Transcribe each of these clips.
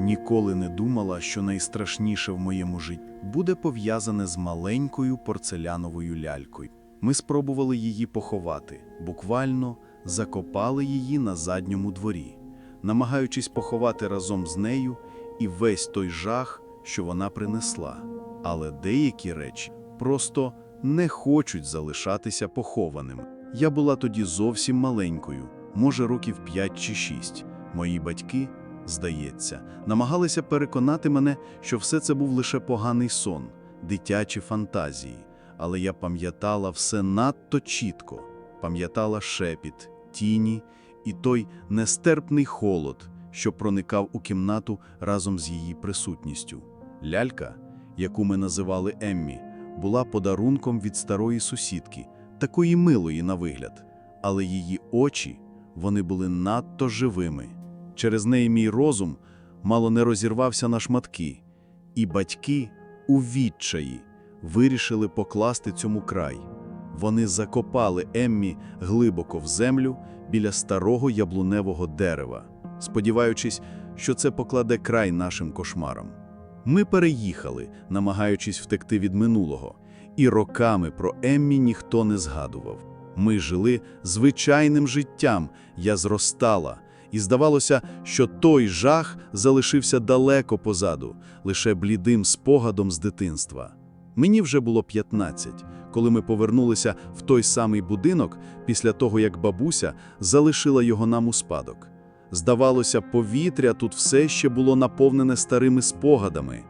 Ніколи не думала, що найстрашніше в моєму житті буде пов'язане з маленькою порцеляновою лялькою. Ми спробували її поховати, буквально закопали її на задньому дворі, намагаючись поховати разом з нею і весь той жах, що вона принесла. Але деякі речі просто не хочуть залишатися похованими. Я була тоді зовсім маленькою, може років 5 чи 6. Мої батьки, здається, намагалися переконати мене, що все це був лише поганий сон, дитячі фантазії. Але я пам'ятала все надто чітко, пам'ятала шепіт, тіні і той нестерпний холод, що проникав у кімнату разом з її присутністю. Лялька, яку ми називали Еммі, була подарунком від старої сусідки, такої милої на вигляд, але її очі, вони були надто живими. Через неї мій розум мало не розірвався на шматки, і батьки у відчаї вирішили покласти цьому край. Вони закопали Еммі глибоко в землю біля старого яблуневого дерева, сподіваючись, що це покладе край нашим кошмарам. Ми переїхали, намагаючись втекти від минулого, і роками про Еммі ніхто не згадував. Ми жили звичайним життям, я зростала, і здавалося, що той жах залишився далеко позаду, лише блідим спогадом з дитинства. Мені вже було 15, коли ми повернулися в той самий будинок після того, як бабуся залишила його нам у спадок. Здавалося, повітря тут все ще було наповнене старими спогадами,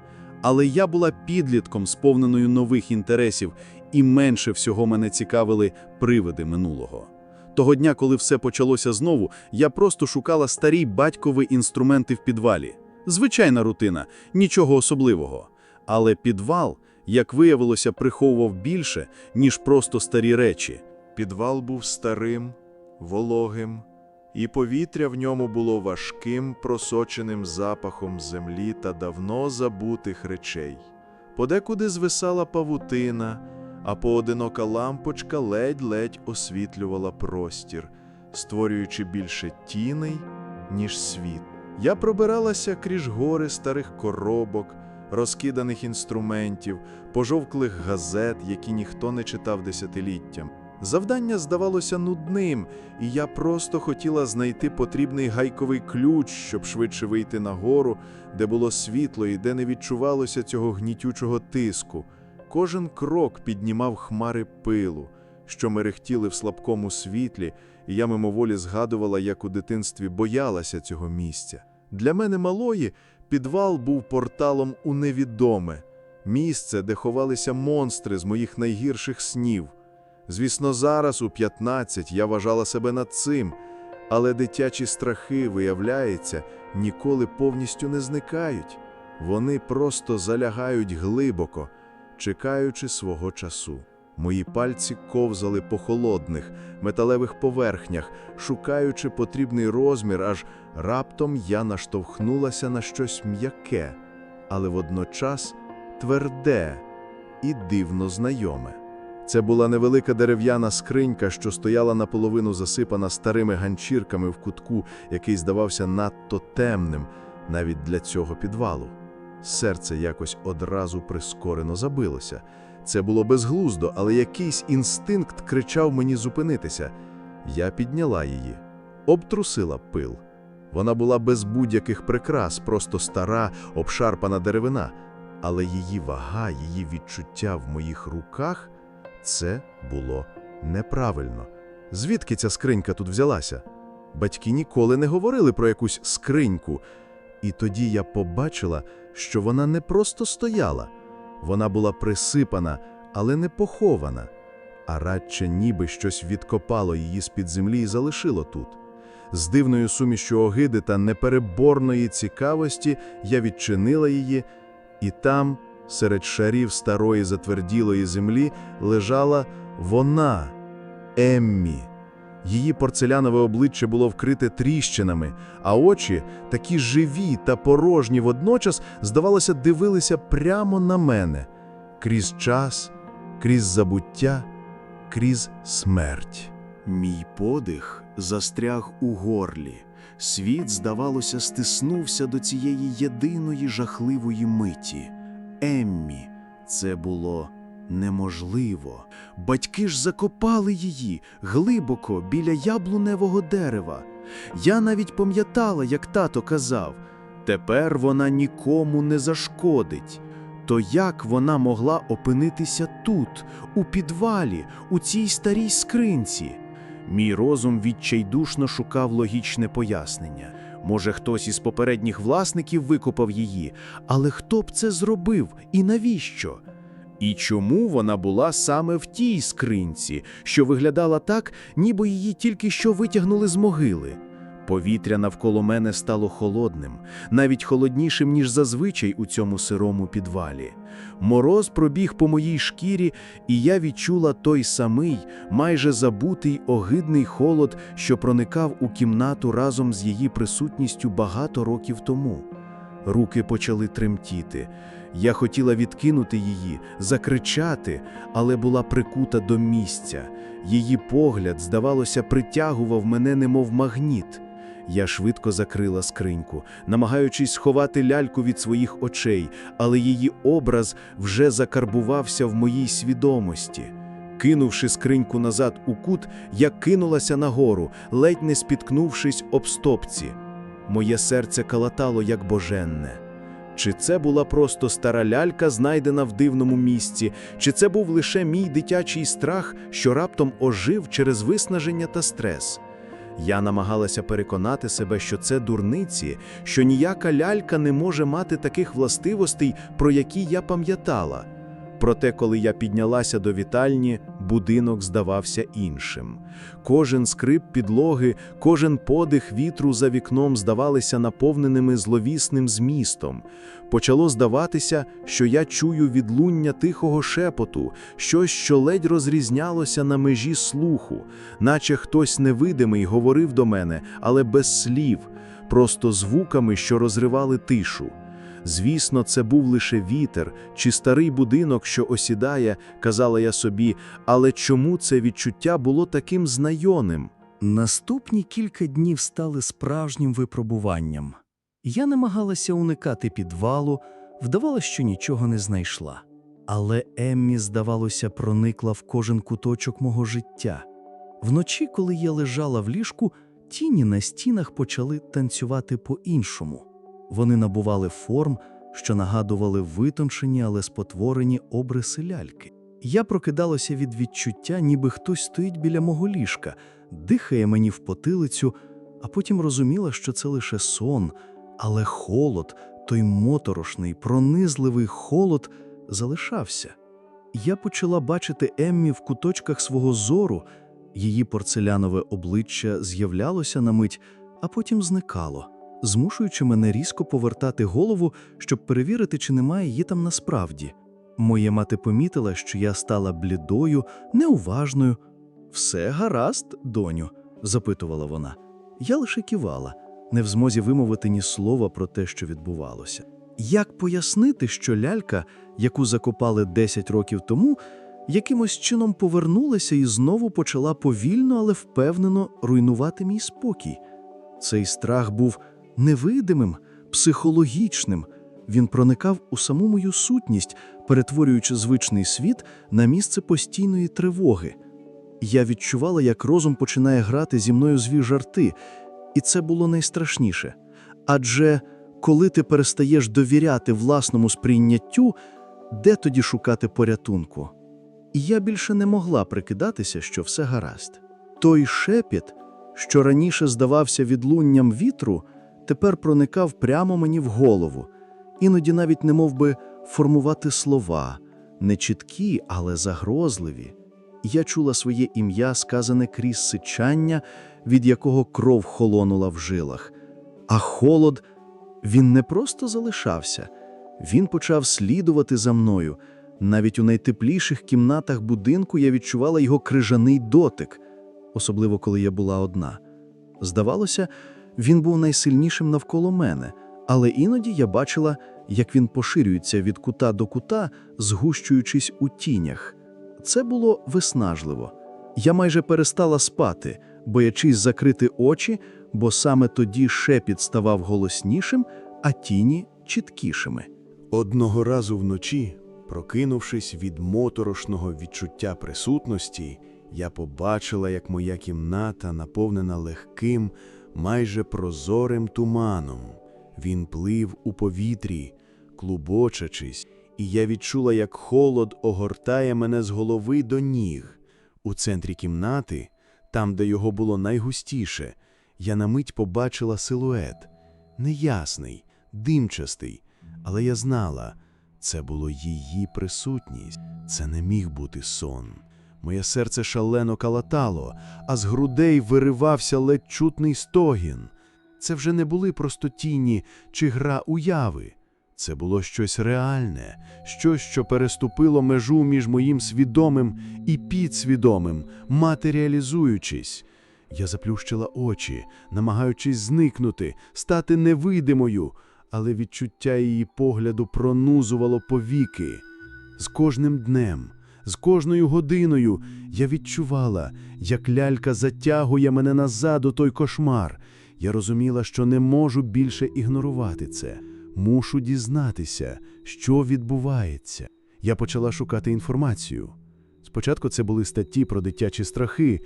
але я була підлітком, сповненою нових інтересів, і менше всього мене цікавили привиди минулого. Того дня, коли все почалося знову, я просто шукала старі батькові інструменти в підвалі. Звичайна рутина, нічого особливого. Але підвал, як виявилося, приховував більше, ніж просто старі речі. Підвал був старим, вологим, і повітря в ньому було важким, просоченим запахом землі та давно забутих речей. Подекуди звисала павутина, а поодинока лампочка ледь-ледь освітлювала простір, створюючи більше тіней, ніж світ. Я пробиралася крізь гори старих коробок, розкиданих інструментів, пожовклих газет, які ніхто не читав десятиліттям. Завдання здавалося нудним, і я просто хотіла знайти потрібний гайковий ключ, щоб швидше вийти на гору, де було світло і де не відчувалося цього гнітючого тиску. Кожен крок піднімав хмари пилу, що мерехтіли в слабкому світлі, і я мимоволі згадувала, як у дитинстві боялася цього місця. Для мене малої підвал був порталом у невідоме, місце, де ховалися монстри з моїх найгірших снів. Звісно, зараз, у 15, я вважала себе над цим, але дитячі страхи, виявляється, ніколи повністю не зникають. Вони просто залягають глибоко, чекаючи свого часу. Мої пальці ковзали по холодних, металевих поверхнях, шукаючи потрібний розмір, аж раптом я наштовхнулася на щось м'яке, але водночас тверде і дивно знайоме. Це була невелика дерев'яна скринька, що стояла наполовину засипана старими ганчірками в кутку, який здавався надто темним навіть для цього підвалу. Серце якось одразу прискорено забилося. Це було безглуздо, але якийсь інстинкт кричав мені зупинитися. Я підняла її, обтрусила пил. Вона була без будь-яких прикрас, просто стара, обшарпана деревина, але її вага, її відчуття в моїх руках це було неправильно. Звідки ця скринька тут взялася? Батьки ніколи не говорили про якусь скриньку. І тоді я побачила, що вона не просто стояла, вона була присипана, але не похована, а радше ніби щось відкопало її з-під землі і залишило тут. З дивною сумішчю огиди та непереборної цікавості я відчинила її, і там, серед шарів старої затверділої землі, лежала вона, Еммі. Її порцелянове обличчя було вкрите тріщинами, а очі, такі живі та порожні водночас, здавалося, дивилися прямо на мене, крізь час, крізь забуття, крізь смерть. Мій подих застряг у горлі. Світ, здавалося, стиснувся до цієї єдиної жахливої миті. Еммі, це було неможливо. Батьки ж закопали її глибоко біля яблуневого дерева. Я навіть пам'ятала, як тато казав, тепер вона нікому не зашкодить. То як вона могла опинитися тут, у підвалі, у цій старій скринці? Мій розум відчайдушно шукав логічне пояснення. Може, хтось із попередніх власників викопав її, але хто б це зробив і навіщо? І чому вона була саме в тій скринці, що виглядала так, ніби її тільки що витягнули з могили? Повітря навколо мене стало холодним, навіть холоднішим, ніж зазвичай у цьому сирому підвалі. Мороз пробіг по моїй шкірі, і я відчула той самий, майже забутий огидний холод, що проникав у кімнату разом з її присутністю багато років тому. Руки почали тремтіти. Я хотіла відкинути її, закричати, але була прикута до місця. Її погляд, здавалося, притягував мене, немов магніт. Я швидко закрила скриньку, намагаючись сховати ляльку від своїх очей, але її образ вже закарбувався в моїй свідомості. Кинувши скриньку назад у кут, я кинулася нагору, ледь не спіткнувшись об стопці. Моє серце калатало, як боженне. Чи це була просто стара лялька, знайдена в дивному місці, чи це був лише мій дитячий страх, що раптом ожив через виснаження та стрес? Я намагалася переконати себе, що це дурниці, що ніяка лялька не може мати таких властивостей, про які я пам'ятала. Проте, коли я піднялася до вітальні, будинок здавався іншим. Кожен скрип підлоги, кожен подих вітру за вікном здавалися наповненими зловісним змістом. Почало здаватися, що я чую відлуння тихого шепоту, щось, що ледь розрізнялося на межі слуху, наче хтось невидимий говорив до мене, але без слів, просто звуками, що розривали тишу. Звісно, це був лише вітер чи старий будинок, що осідає, казала я собі, але чому це відчуття було таким знайомим? Наступні кілька днів стали справжнім випробуванням. Я намагалася уникати підвалу, вдавала, що нічого не знайшла. Але Еммі, здавалося, проникла в кожен куточок мого життя. Вночі, коли я лежала в ліжку, тіні на стінах почали танцювати по-іншому. Вони набували форм, що нагадували витончені, але спотворені обриси ляльки. Я прокидалася від відчуття, ніби хтось стоїть біля мого ліжка, дихає мені в потилицю, а потім розуміла, що це лише сон, але холод, той моторошний, пронизливий холод залишався. Я почала бачити Еммі в куточках свого зору, її порцелянове обличчя з'являлося на мить, а потім зникало, змушуючи мене різко повертати голову, щоб перевірити, чи немає її там насправді. Моя мати помітила, що я стала блідою, неуважною. Все гаразд, доню? запитувала вона. Я лише кивала, не в змозі вимовити ні слова про те, що відбувалося. Як пояснити, що лялька, яку закопали 10 років тому, якимось чином повернулася і знову почала повільно, але впевнено руйнувати мій спокій? Цей страх був невидимим, психологічним. Він проникав у саму мою сутність, перетворюючи звичний світ на місце постійної тривоги. Я відчувала, як розум починає грати зі мною зві жарти, і це було найстрашніше. Адже коли ти перестаєш довіряти власному сприйняттю, де тоді шукати порятунку? І я більше не могла прикидатися, що все гаразд. Той шепіт, що раніше здавався відлунням вітру, тепер проникав прямо мені в голову, іноді навіть не мов би формувати слова, не чіткі, але загрозливі. Я чула своє ім'я, сказане крізь сичання, від якого кров холонула в жилах. А холод, він не просто залишався, він почав слідувати за мною. Навіть у найтепліших кімнатах будинку я відчувала його крижаний дотик, особливо коли я була одна. Здавалося, він був найсильнішим навколо мене, але іноді я бачила, як він поширюється від кута до кута, згущуючись у тінях. Це було виснажливо. Я майже перестала спати, боячись закрити очі, бо саме тоді шепіт ставав голоснішим, а тіні чіткішими. Одного разу вночі, прокинувшись від моторошного відчуття присутності, я побачила, як моя кімната наповнена легким, майже прозорим туманом. Він плив у повітрі, клубочачись, і я відчула, як холод огортає мене з голови до ніг. У центрі кімнати, там, де його було найгустіше, я на мить побачила силует. Неясний, димчастий, але я знала, це було її присутність, це не міг бути сон. Моє серце шалено калатало, а з грудей виривався ледь чутний стогін. Це вже не були просто тіні чи гра уяви. Це було щось реальне, щось, що переступило межу між моїм свідомим і підсвідомим, матеріалізуючись. Я заплющила очі, намагаючись зникнути, стати невидимою, але відчуття її погляду пронузувало повіки. З кожним днем, з кожною годиною я відчувала, як лялька затягує мене назад у той кошмар. Я розуміла, що не можу більше ігнорувати це. Мушу дізнатися, що відбувається. Я почала шукати інформацію. Спочатку це були статті про дитячі страхи,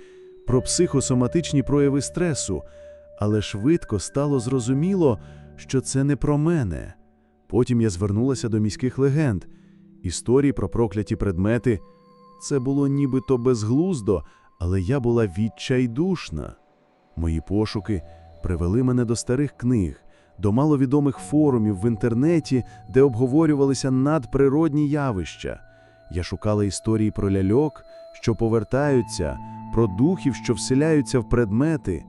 про психосоматичні прояви стресу, але швидко стало зрозуміло, що це не про мене. Потім я звернулася до міських легенд. Історії про прокляті предмети. Це було нібито безглуздо, але я була відчайдушна. Мої пошуки привели мене до старих книг, до маловідомих форумів в інтернеті, де обговорювалися надприродні явища. Я шукала історії про ляльок, що повертаються, про духів, що вселяються в предмети.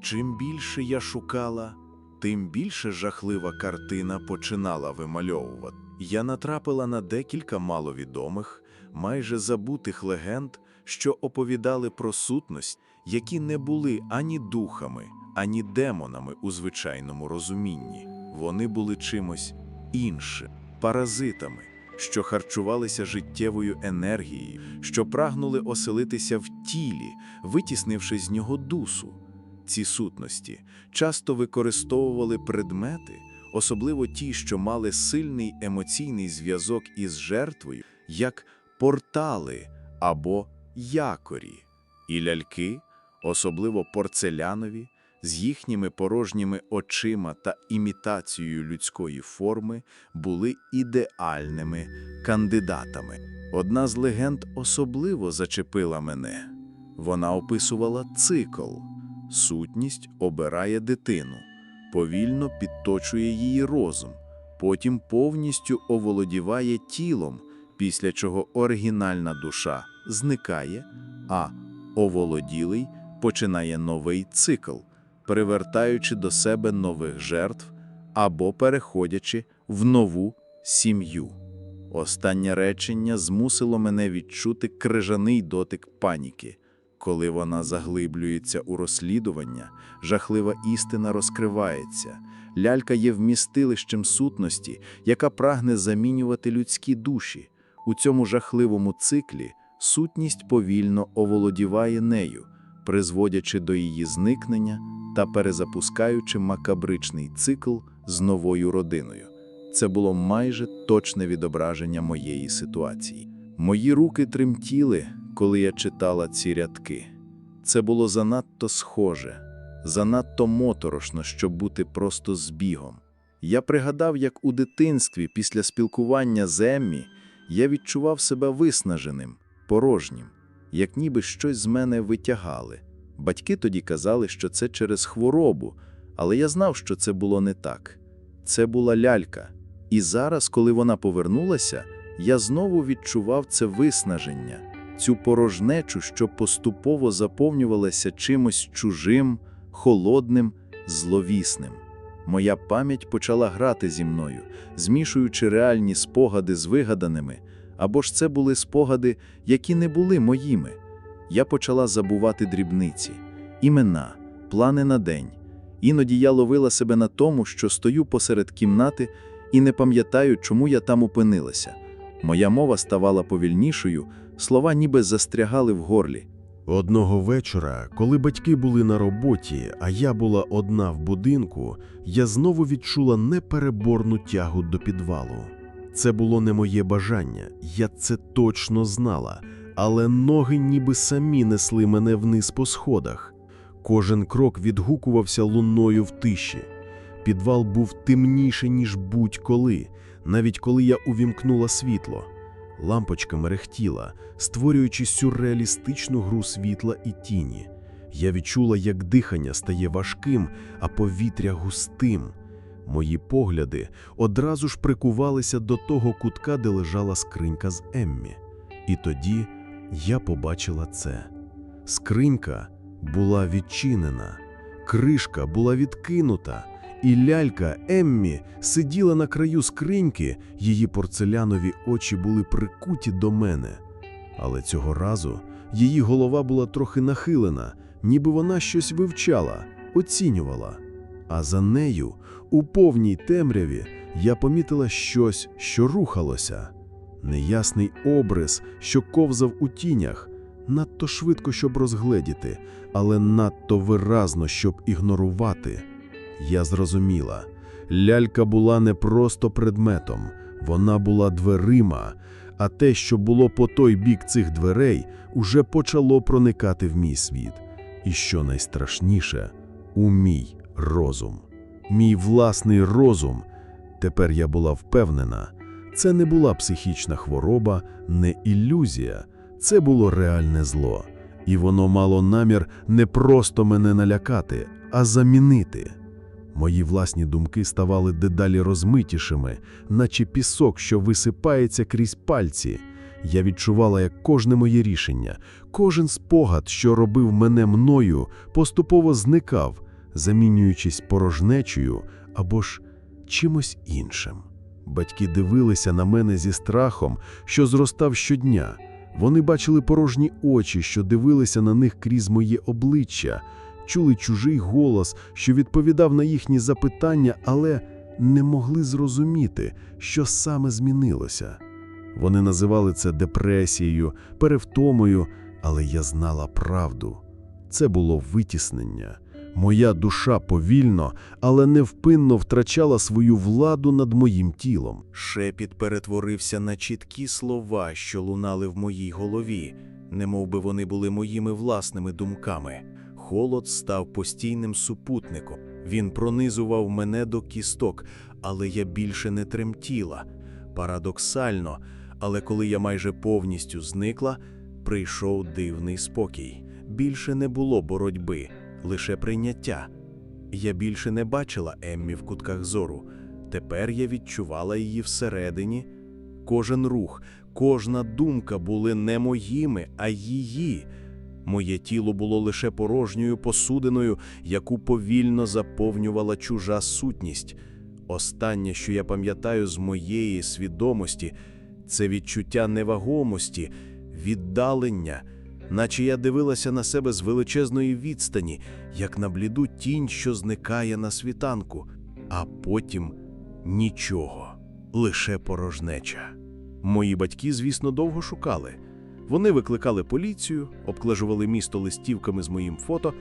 Чим більше я шукала, тим більше жахлива картина починала вимальовувати. Я натрапила на декілька маловідомих, майже забутих легенд, що оповідали про сутність, які не були ані духами, ані демонами у звичайному розумінні. Вони були чимось іншим, паразитами, що харчувалися життєвою енергією, що прагнули оселитися в тілі, витіснивши з нього дусу. Ці сутності часто використовували предмети, особливо ті, що мали сильний емоційний зв'язок із жертвою, як портали або якорі, і ляльки, особливо порцелянові, з їхніми порожніми очима та імітацією людської форми, були ідеальними кандидатами. Одна з легенд особливо зачепила мене. Вона описувала цикл. Сутність обирає дитину, повільно підточує її розум, потім повністю оволодіває тілом, після чого оригінальна душа зникає, а оволоділий починає новий цикл, привертаючи до себе нових жертв або переходячи в нову сім'ю. Останнє речення змусило мене відчути крижаний дотик паніки. Коли вона заглиблюється у розслідування, жахлива істина розкривається. Лялька є вмістилищем сутності, яка прагне замінювати людські душі. У цьому жахливому циклі сутність повільно оволодіває нею, призводячи до її зникнення та перезапускаючи макабричний цикл з новою родиною. Це було майже точне відображення моєї ситуації. Мої руки тремтіли, коли я читала ці рядки. Це було занадто схоже, занадто моторошно, щоб бути просто збігом. Я пригадав, як у дитинстві, після спілкування з Еммі, я відчував себе виснаженим, порожнім, як ніби щось з мене витягали. Батьки тоді казали, що це через хворобу, але я знав, що це було не так. Це була лялька. І зараз, коли вона повернулася, я знову відчував це виснаження, цю порожнечу, що поступово заповнювалася чимось чужим, холодним, зловісним. Моя пам'ять почала грати зі мною, змішуючи реальні спогади з вигаданими, або ж це були спогади, які не були моїми. Я почала забувати дрібниці, імена, плани на день. Іноді я ловила себе на тому, що стою посеред кімнати і не пам'ятаю, чому я там опинилася. Моя мова ставала повільнішою, слова ніби застрягали в горлі. Одного вечора, коли батьки були на роботі, а я була одна в будинку, я знову відчула непереборну тягу до підвалу. Це було не моє бажання, я це точно знала, але ноги ніби самі несли мене вниз по сходах. Кожен крок відгукувався луною в тиші. Підвал був темніше, ніж будь-коли, навіть коли я увімкнула світло. Лампочка мерехтіла, створюючи сюрреалістичну гру світла і тіні. Я відчула, як дихання стає важким, а повітря густим. Мої погляди одразу ж прикувалися до того кутка, де лежала скринька з Еммі. І тоді я побачила це. Скринька була відчинена, кришка була відкинута, і лялька Еммі сиділа на краю скриньки, її порцелянові очі були прикуті до мене. Але цього разу її голова була трохи нахилена, ніби вона щось вивчала, оцінювала. А за нею, у повній темряві, я помітила щось, що рухалося. Неясний обрис, що ковзав у тінях, надто швидко, щоб розгледіти, але надто виразно, щоб ігнорувати. Я зрозуміла, лялька була не просто предметом, вона була дверима, а те, що було по той бік цих дверей, уже почало проникати в мій світ. І що найстрашніше, у мій розум. Мій власний розум. Тепер я була впевнена, це не була психічна хвороба, не ілюзія, це було реальне зло. І воно мало намір не просто мене налякати, а замінити. Мої власні думки ставали дедалі розмитішими, наче пісок, що висипається крізь пальці. Я відчувала, як кожне моє рішення, кожен спогад, що робив мене мною, поступово зникав, замінюючись порожнечою або ж чимось іншим. Батьки дивилися на мене зі страхом, що зростав щодня. Вони бачили порожні очі, що дивилися на них крізь моє обличчя, чули чужий голос, що відповідав на їхні запитання, але не могли зрозуміти, що саме змінилося. Вони називали це депресією, перевтомою, але я знала правду. Це було витіснення. Моя душа повільно, але невпинно втрачала свою владу над моїм тілом. Шепіт перетворився на чіткі слова, що лунали в моїй голові, немов би вони були моїми власними думками. Холод став постійним супутником. Він пронизував мене до кісток, але я більше не тремтіла. Парадоксально, але коли я майже повністю зникла, прийшов дивний спокій. Більше не було боротьби, лише прийняття. Я більше не бачила Еммі в кутках зору. Тепер я відчувала її всередині. Кожен рух, кожна думка були не моїми, а її. Моє тіло було лише порожньою посудиною, яку повільно заповнювала чужа сутність. Останнє, що я пам'ятаю з моєї свідомості, це відчуття невагомості, віддалення, наче я дивилася на себе з величезної відстані, як на бліду тінь, що зникає на світанку, а потім нічого, лише порожнеча. Мої батьки, звісно, довго шукали. Вони викликали поліцію, обклежували місто листівками з моїм фото,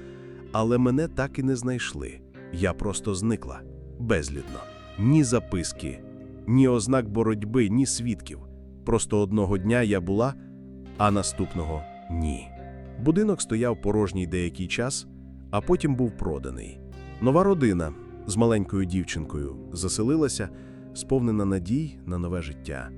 але мене так і не знайшли. Я просто зникла безлідно. Ні записки, ні ознак боротьби, ні свідків. Просто одного дня я була, а наступного ні. Будинок стояв порожній деякий час, а потім був проданий. Нова родина з маленькою дівчинкою заселилася, сповнена надій на нове життя.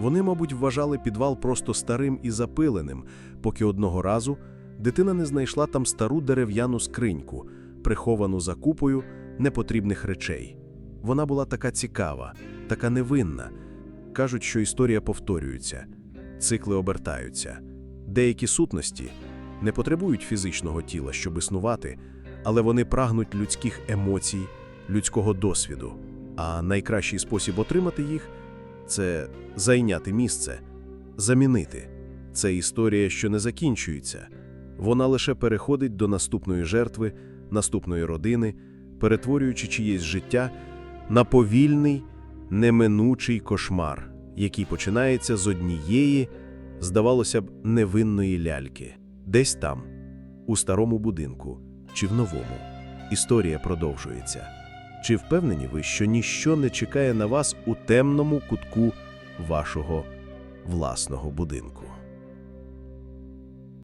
Вони, мабуть, вважали підвал просто старим і запиленим, поки одного разу дитина не знайшла там стару дерев'яну скриньку, приховану за купою непотрібних речей. Вона була така цікава, така невинна. Кажуть, що історія повторюється, цикли обертаються. Деякі сутності не потребують фізичного тіла, щоб існувати, але вони прагнуть людських емоцій, людського досвіду. А найкращий спосіб отримати їх це зайняти місце, замінити. Це історія, що не закінчується. Вона лише переходить до наступної жертви, наступної родини, перетворюючи чиєсь життя на повільний, неминучий кошмар, який починається з однієї, здавалося б, невинної ляльки, десь там, у старому будинку чи в новому. Історія продовжується. Чи впевнені ви, що ніщо не чекає на вас у темному кутку вашого власного будинку?